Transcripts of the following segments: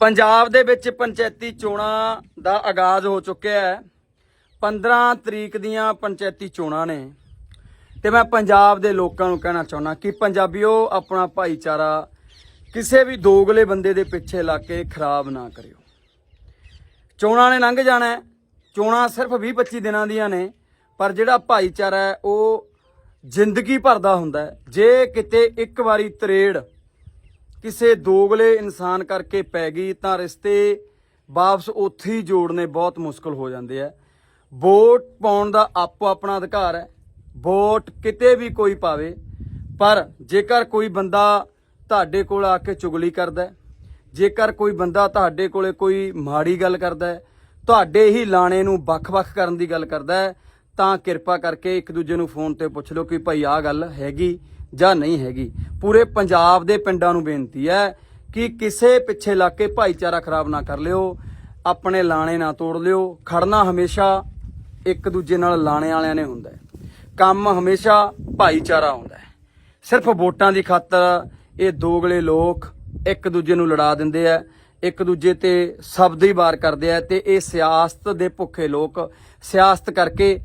ਪੰਜਾਬ ਦੇ ਵਿੱਚ ਪੰਚਾਇਤੀ ਚੋਣਾਂ ਦਾ ਆਗਾਜ਼ ਹੋ ਚੁੱਕਿਆ ਹੈ। 15 ਤਰੀਕ ਦੀਆਂ ਪੰਚਾਇਤੀ ਚੋਣਾਂ ਨੇ। ਤੇ ਮੈਂ ਪੰਜਾਬ ਦੇ ਲੋਕਾਂ ਨੂੰ ਕਹਿਣਾ ਚਾਹੁੰਦਾ ਕਿ ਪੰਜਾਬੀਓ, ਆਪਣਾ ਭਾਈਚਾਰਾ ਕਿਸੇ ਵੀ ਦੋਗਲੇ ਬੰਦੇ ਦੇ ਪਿੱਛੇ ਲੱਗ ਕੇ ਖਰਾਬ ਨਾ ਕਰਿਓ। ਚੋਣਾਂ ਨੇ ਲੰਘ ਜਾਣਾ ਚੋਣਾਂ ਸਿਰਫ 20-25 ਦਿਨਾਂ ਦੀਆਂ ਨੇ, ਪਰ ਜਿਹੜਾ ਭਾਈਚਾਰਾ ਹੈ, ਉਹ ਜ਼ਿੰਦਗੀ ਭਰ ਦਾ ਹੁੰਦਾ ਜੇ ਕਿਤੇ ਇੱਕ ਵਾਰੀ ਤਰੇੜ ਕਿਸੇ ਦੋਗਲੇ ਇਨਸਾਨ ਕਰਕੇ ਪੈ ਗਈ ਤਾਂ ਰਿਸ਼ਤੇ ਵਾਪਸ ਉੱਥੇ ਹੀ ਜੋੜਨੇ ਬਹੁਤ ਮੁਸ਼ਕਲ ਹੋ ਜਾਂਦੇ ਆ। ਵੋਟ ਪਾਉਣ ਦਾ ਆਪੋ ਆਪਣਾ ਅਧਿਕਾਰ ਹੈ। ਵੋਟ ਕਿਤੇ ਵੀ ਕੋਈ ਪਾਵੇ, ਪਰ ਜੇਕਰ ਕੋਈ ਬੰਦਾ ਤੁਹਾਡੇ ਕੋਲ ਆ ਕੇ ਚੁਗਲੀ ਕਰਦਾ ਜੇਕਰ ਕੋਈ ਬੰਦਾ ਤੁਹਾਡੇ ਕੋਲੇ ਕੋਈ ਮਾੜੀ ਗੱਲ ਕਰਦਾ ਤੁਹਾਡੇ ਹੀ ਲਾਣੇ ਨੂੰ ਵੱਖ-ਵੱਖ ਕਰਨ ਦੀ ਗੱਲ ਕਰਦਾ ਤਾਂ ਕਿਰਪਾ ਕਰਕੇ ਇੱਕ ਦੂਜੇ ਨੂੰ ਫੋਨ ਤੇ ਪੁੱਛ ਲਓ ਕਿ ਭਾਈ ਆਹ ਗੱਲ ਹੈਗੀ ਜਾਂ ਨਹੀਂ ਹੈਗੀ। ਪੂਰੇ ਪੰਜਾਬ ਦੇ ਪਿੰਡਾਂ ਨੂੰ ਬੇਨਤੀ ਹੈ ਕਿ ਕਿਸੇ ਪਿੱਛੇ ਲੱਗ ਕੇ ਭਾਈਚਾਰਾ ਖਰਾਬ ਨਾ ਕਰ ਲਿਓ, ਆਪਣੇ ਲਾਣੇ ਨਾ ਤੋੜ ਲਿਓ। ਖੜਨਾ ਹਮੇਸ਼ਾ ਇੱਕ ਦੂਜੇ ਨਾਲ ਲਾਣੇ ਵਾਲਿਆਂ ਨੇ ਹੁੰਦਾ ਹੈ। ਕੰਮ ਹਮੇਸ਼ਾ ਭਾਈਚਾਰਾ ਹੁੰਦਾ ਹੈ। ਸਿਰਫ ਵੋਟਾਂ ਦੀ ਖਾਤਰ ਇਹ ਦੋਗਲੇ ਲੋਕ ਇੱਕ ਦੂਜੇ ਨੂੰ ਲੜਾ ਦਿੰਦੇ ਆ, ਇੱਕ ਦੂਜੇ ਤੇ ਸ਼ਬਦ ਹੀ ਵਾਰ ਕਰਦੇ ਆ ਤੇ ਇਹ ਸਿਆਸਤ ਦੇ ਭੁੱਖੇ ਲੋਕ ਸਿਆਸਤ ਕਰਕੇ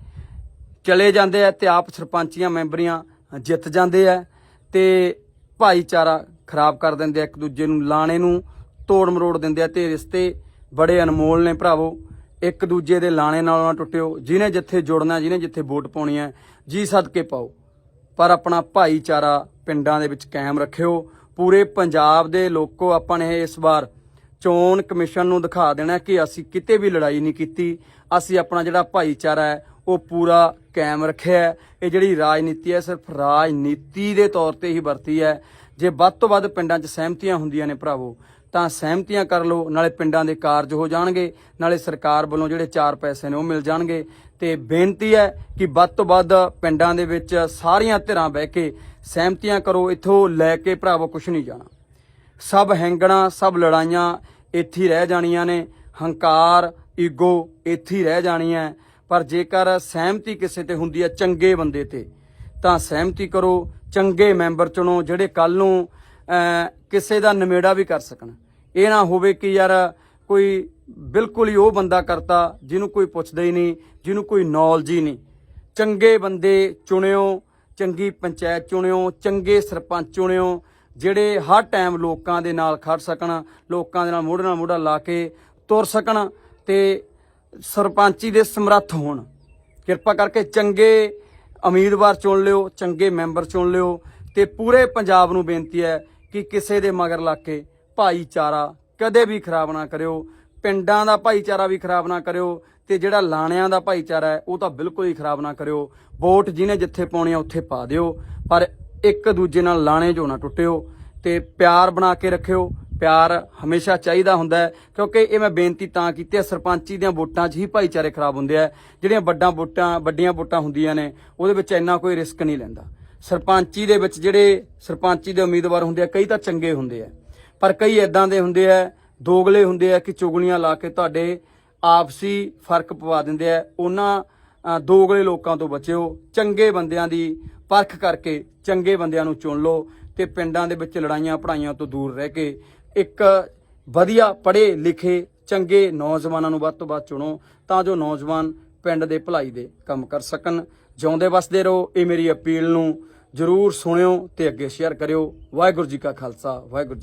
ਚਲੇ ਜਾਂਦੇ ਆ ਤੇ ਆਪ ਸਰਪੰਚੀਆਂ, ਮੈਂਬਰੀਆਂ ਜਿੱਤ ਜਾਂਦੇ ਆ ਤੇ ਭਾਈਚਾਰਾ ਖਰਾਬ ਕਰ ਦਿੰਦੇ ਆ ਇੱਕ ਦੂਜੇ ਨੂੰ, ਲਾਣੇ ਨੂੰ ਤੋੜ ਮਰੋੜ ਦਿੰਦੇ ਆ ਤੇ ਰਿਸ਼ਤੇ ਬੜੇ ਅਨਮੋਲ ਨੇ ਭਰਾਵੋ। ਇੱਕ ਦੂਜੇ ਦੇ ਲਾਣੇ ਨਾਲੋਂ ਨਾ ਟੁੱਟਿਓ। ਜਿਹਨੇ ਜਿੱਥੇ ਜੁੜਨਾ, ਜਿਹਨੇ ਜਿੱਥੇ ਵੋਟ ਪਾਉਣੀ ਹੈ ਜੀ ਸਦਕੇ ਪਾਓ। ਪਰ ਆਪਣਾ ਭਾਈਚਾਰਾ ਪਿੰਡਾਂ ਦੇ ਵਿੱਚ ਕਾਇਮ ਰੱਖਿਓ। ਪੂਰੇ ਪੰਜਾਬ ਦੇ ਲੋਕੋ ਆਪਾਂ ਨੇ ਇਸ ਵਾਰ ਚੋਣ ਕਮਿਸ਼ਨ ਨੂੰ ਦਿਖਾ ਦੇਣਾ ਕਿ ਅਸੀਂ ਕਿਤੇ ਵੀ ਲੜਾਈ ਨਹੀਂ ਕੀਤੀ। ਅਸੀਂ ਆਪਣਾ ਜਿਹੜਾ ਭਾਈਚਾਰਾ ਹੈ ਉਹ ਪੂਰਾ ਕਾਇਮ ਰੱਖਿਆ ਇਹ ਜਿਹੜੀ ਰਾਜਨੀਤੀ ਹੈ, ਸਿਰਫ ਰਾਜਨੀਤੀ ਦੇ ਤੌਰ ਤੇ ਹੀ ਵਰਤੀ ਹੈ। ਜੇ ਵੱਧ ਤੋਂ ਵੱਧ ਪਿੰਡਾਂ 'ਚ ਸਹਿਮਤੀਆਂ ਹੁੰਦੀਆਂ ਨੇ ਭਰਾਵੋ, ਤਾਂ ਸਹਿਮਤੀਆਂ ਕਰ ਲਓ, ਨਾਲੇ ਪਿੰਡਾਂ ਦੇ ਕਾਰਜ ਹੋ ਜਾਣਗੇ। ਨਾਲੇ ਸਰਕਾਰ ਵੱਲੋਂ ਜਿਹੜੇ ਚਾਰ ਪੈਸੇ ਨੇ ਉਹ ਮਿਲ ਜਾਣਗੇ। ਤੇ ਬੇਨਤੀ ਹੈ ਕਿ ਵੱਧ ਤੋਂ ਵੱਧ ਪਿੰਡਾਂ ਦੇ ਵਿੱਚ ਸਾਰੀਆਂ ਧਿਰਾਂ ਬਹਿ ਕੇ ਸਹਿਮਤੀਆਂ ਕਰੋ। ਇੱਥੋਂ ਲੈ ਕੇ ਭਰਾਵੋ ਕੁਝ ਨਹੀਂ ਜਾਣਾ। ਸਭ ਹੈਂਗਣਾ, ਸਭ ਲੜਾਈਆਂ ਇੱਥੇ ਰਹਿ ਜਾਣੀਆਂ ਨੇ। ਹੰਕਾਰ, ਈਗੋ ਇੱਥੇ ਹੀ ਰਹਿ ਜਾਣੀਆਂ ਪਰ ਜੇਕਰ ਸਹਿਮਤੀ ਕਿਸੇ ਤੇ ਹੁੰਦੀ ਹੈ ਚੰਗੇ ਬੰਦੇ ਤੇ, ਤਾਂ ਸਹਿਮਤੀ ਕਰੋ, ਚੰਗੇ ਮੈਂਬਰ ਚੁਣੋ, ਜਿਹੜੇ ਕੱਲ ਨੂੰ ਕਿਸੇ ਦਾ ਨਿਮੇੜਾ ਵੀ ਕਰ ਸਕਣ। ਇਹ ਨਾ ਹੋਵੇ ਕਿ ਯਾਰ ਕੋਈ ਬਿਲਕੁਲ ਹੀ ਉਹ ਬੰਦਾ ਕਰਤਾ, ਜਿਹਨੂੰ ਕੋਈ ਪੁੱਛਦਾ ਹੀ ਨਹੀਂ, ਜਿਹਨੂੰ ਕੋਈ ਨੌਲੇਜ ਹੀ ਨਹੀਂ। ਚੰਗੇ ਬੰਦੇ ਚੁਣਿਓ, ਚੰਗੀ ਪੰਚਾਇਤ ਚੁਣਿਓ, ਚੰਗੇ ਸਰਪੰਚ ਚੁਣਿਓ, ਜਿਹੜੇ ਹਰ ਟਾਈਮ ਲੋਕਾਂ ਦੇ ਨਾਲ ਖੜ ਸਕਣ, ਲੋਕਾਂ ਦੇ ਨਾਲ ਮੋਢੇ ਨਾਲ ਮੋਢਾ ਲਾ ਕੇ ਤੁਰ ਸਕਣ ਤੇ ਸਰਪੰਚੀ ਦੇ ਸਮਰੱਥ ਹੋਣ। ਕਿਰਪਾ ਕਰਕੇ ਚੰਗੇ ਉਮੀਦਵਾਰ ਚੁਣ ਲਿਓ, ਚੰਗੇ ਮੈਂਬਰ ਚੁਣ ਲਿਓ ਤੇ ਪੂਰੇ ਪੰਜਾਬ ਨੂੰ ਬੇਨਤੀ ਹੈ ਕਿ ਕਿਸੇ ਦੇ ਮਗਰ ਲੱਗ ਕੇ ਭਾਈਚਾਰਾ ਕਦੇ ਵੀ ਖਰਾਬ ਨਾ ਕਰਿਓ, ਪਿੰਡਾਂ ਦਾ ਭਾਈਚਾਰਾ ਵੀ ਖਰਾਬ ਨਾ ਕਰਿਓ ਤੇ ਜਿਹੜਾ ਲਾਣਿਆਂ ਦਾ ਭਾਈਚਾਰਾ ਹੈ, ਉਹ ਤਾਂ ਬਿਲਕੁਲ ਹੀ ਖਰਾਬ ਨਾ ਕਰਿਓ। ਵੋਟ ਜਿਹਨੇ ਜਿੱਥੇ ਪਾਉਣੀ ਆ, ਉੱਥੇ ਪਾ ਦਿਓ, ਪਰ ਇੱਕ ਦੂਜੇ ਨਾਲ ਲਾਣੇ ਜੋ ਨਾ ਟੁੱਟਿਓ ਤੇ ਪਿਆਰ ਬਣਾ ਕੇ ਰੱਖਿਓ। ਪਿਆਰ ਹਮੇਸ਼ਾ ਚਾਹੀਦਾ ਹੁੰਦਾ ਹੈ, ਕਿਉਂਕਿ ਇਹ ਮੈਂ ਬੇਨਤੀ ਤਾਂ ਕੀਤੀ ਹੈ, ਸਰਪੰਚੀ ਦੀਆਂ ਵੋਟਾਂ 'ਚ ਹੀ ਭਾਈਚਾਰੇ ਖਰਾਬ ਹੁੰਦੇ ਆ। ਜਿਹੜੀਆਂ ਵੱਡਾਂ ਵੋਟਾਂ, ਵੱਡੀਆਂ ਵੋਟਾਂ ਹੁੰਦੀਆਂ ਨੇ, ਉਹਦੇ ਵਿੱਚ ਇੰਨਾ ਕੋਈ ਰਿਸਕ ਨਹੀਂ ਲੈਂਦਾ। ਸਰਪੰਚੀ ਦੇ ਵਿੱਚ ਜਿਹੜੇ ਸਰਪੰਚੀ ਦੇ ਉਮੀਦਵਾਰ ਹੁੰਦੇ ਆ, ਕਈ ਤਾਂ ਚੰਗੇ ਹੁੰਦੇ ਆ, ਪਰ ਕਈ ਇਦਾਂ ਦੇ ਹੁੰਦੇ ਆ, ਦੋਗਲੇ ਹੁੰਦੇ ਆ ਕਿ ਚੁਗਲੀਆਂ ਲਾ ਕੇ ਤੁਹਾਡੇ ਆਪਸੀ ਫ਼ਰਕ ਪਵਾ ਦਿੰਦੇ ਆ। ਉਹਨਾਂ ਦੋਗਲੇ ਲੋਕਾਂ ਤੋਂ ਬਚਿਓ, ਚੰਗੇ ਬੰਦਿਆਂ ਦੀ ਪਰਖ ਕਰਕੇ ਚੰਗੇ ਬੰਦਿਆਂ ਨੂੰ ਚੁਣ ਲਓ ਤੇ ਪਿੰਡਾਂ ਦੇ ਵਿੱਚ ਲੜਾਈਆਂ ਪੜਾਈਆਂ ਤੋਂ ਦੂਰ ਰਹਿ ਕੇ ਇੱਕ ਵਧੀਆ ਪੜ੍ਹੇ ਲਿਖੇ ਚੰਗੇ ਨੌਜਵਾਨਾਂ ਨੂੰ ਵੱਧ ਤੋਂ ਵੱਧ ਚੁਣੋ ਤਾਂ ਜੋ ਨੌਜਵਾਨ ਪਿੰਡ ਦੇ ਭਲਾਈ ਦੇ ਕੰਮ ਕਰ ਸਕਣ। ਜਿਉਂਦੇ ਵਸਦੇ ਰਹੋ, ਇਹ ਮੇਰੀ ਅਪੀਲ ਨੂੰ ਜਰੂਰ ਸੁਣਿਓ ਤੇ ਅੱਗੇ ਸ਼ੇਅਰ ਕਰਿਓ। ਵਾਹਿਗੁਰੂ ਜੀ ਕਾ ਖਾਲਸਾ, ਵਾਹਿਗੁਰੂ ਜੀ